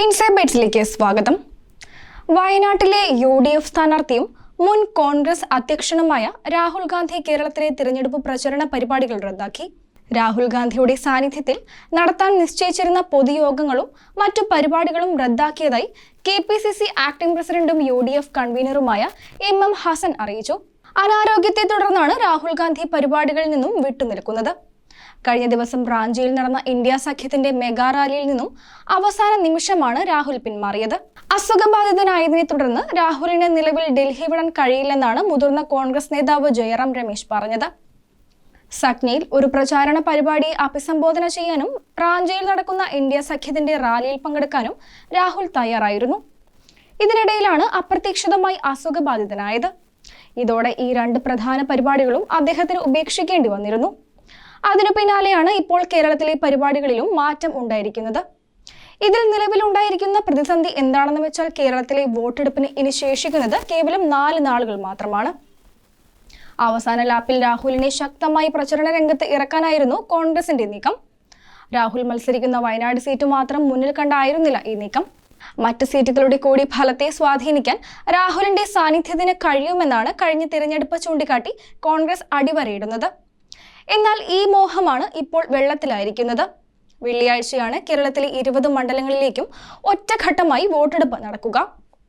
ഇൻസൈബൈറ്റ്സിലേക്ക് സ്വാഗതം. വയനാട്ടിലെ U D F സ്ഥാനാർത്ഥിയും മുൻ കോൺഗ്രസ് അധ്യക്ഷനുമായ രാഹുൽ ഗാന്ധി കേരളത്തിലെ തിരഞ്ഞെടുപ്പ് പ്രചരണ പരിപാടികൾ റദ്ദാക്കി. രാഹുൽ ഗാന്ധിയുടെ സാന്നിധ്യത്തിൽ നടത്താൻ നിശ്ചയിച്ചിരുന്ന പൊതുയോഗങ്ങളും മറ്റു പരിപാടികളും റദ്ദാക്കിയതായി K P C C acting പ്രസിഡന്റും യു ഡി എഫ് കൺവീനറുമായ എം എം ഹസൻ അറിയിച്ചു. അനാരോഗ്യത്തെ തുടർന്നാണ് രാഹുൽ ഗാന്ധി പരിപാടികളിൽ നിന്നും വിട്ടുനിൽക്കുന്നത്. കഴിഞ്ഞ ദിവസം റാഞ്ചിയിൽ നടന്ന ഇന്ത്യ സഖ്യത്തിന്റെ മെഗാ റാലിയിൽ നിന്നും അവസാന നിമിഷമാണ് രാഹുൽ പിന്മാറിയത്. അസുഖബാധിതനായതിനെ തുടർന്ന് രാഹുലിന് നിലവിൽ ഡൽഹി വിടാൻ കഴിയില്ലെന്നാണ് മുതിർന്ന കോൺഗ്രസ് നേതാവ് ജയറാം രമേശ് പറഞ്ഞത്. സക്നയിൽ ഒരു പ്രചാരണ പരിപാടി അഭിസംബോധന ചെയ്യാനും റാഞ്ചിയിൽ നടക്കുന്ന ഇന്ത്യ സഖ്യത്തിന്റെ റാലിയിൽ പങ്കെടുക്കാനും രാഹുൽ തയ്യാറായിരുന്നു. ഇതിനിടയിലാണ് അപ്രതീക്ഷിതമായി അസുഖബാധിതനായത്. ഇതോടെ ഈ രണ്ട് പ്രധാന പരിപാടികളും അദ്ദേഹത്തിന് ഉപേക്ഷിക്കേണ്ടി വന്നിരുന്നു. അതിനു പിന്നാലെയാണ് ഇപ്പോൾ കേരളത്തിലെ പരിപാടികളിലും മാറ്റം ഉണ്ടായിരിക്കുന്നത്. ഇതിൽ നിലവിലുണ്ടായിരിക്കുന്ന പ്രതിസന്ധി എന്താണെന്ന് വെച്ചാൽ കേരളത്തിലെ വോട്ടെടുപ്പിന് ഇനി ശേഷിക്കുന്നത് കേവലം നാല് നാളുകൾ മാത്രമാണ്. അവസാന ലാപ്പിൽ രാഹുലിനെ ശക്തമായി പ്രചരണ രംഗത്ത് ഇറക്കാനായിരുന്നു കോൺഗ്രസിന്റെ നീക്കം. രാഹുൽ മത്സരിക്കുന്ന വയനാട് സീറ്റ് മാത്രം മുന്നിൽ കണ്ടായിരുന്നില്ല ഈ നീക്കം. മറ്റ് സീറ്റുകളുടെ കൂടി ഫലത്തെ സ്വാധീനിക്കാൻ രാഹുലിന്റെ സാന്നിധ്യത്തിന് കഴിയുമെന്നാണ് കഴിഞ്ഞ തിരഞ്ഞെടുപ്പ് ചൂണ്ടിക്കാട്ടി കോൺഗ്രസ് അടിവരയിടുന്നത്. എന്നാൽ ഈ മോഹമാണ് ഇപ്പോൾ വെള്ളത്തിലായിരിക്കുന്നത്. വെള്ളിയാഴ്ചയാണ് കേരളത്തിലെ ഇരുപത് മണ്ഡലങ്ങളിലേക്കും ഒറ്റഘട്ടമായി വോട്ടെടുപ്പ് നടക്കുക.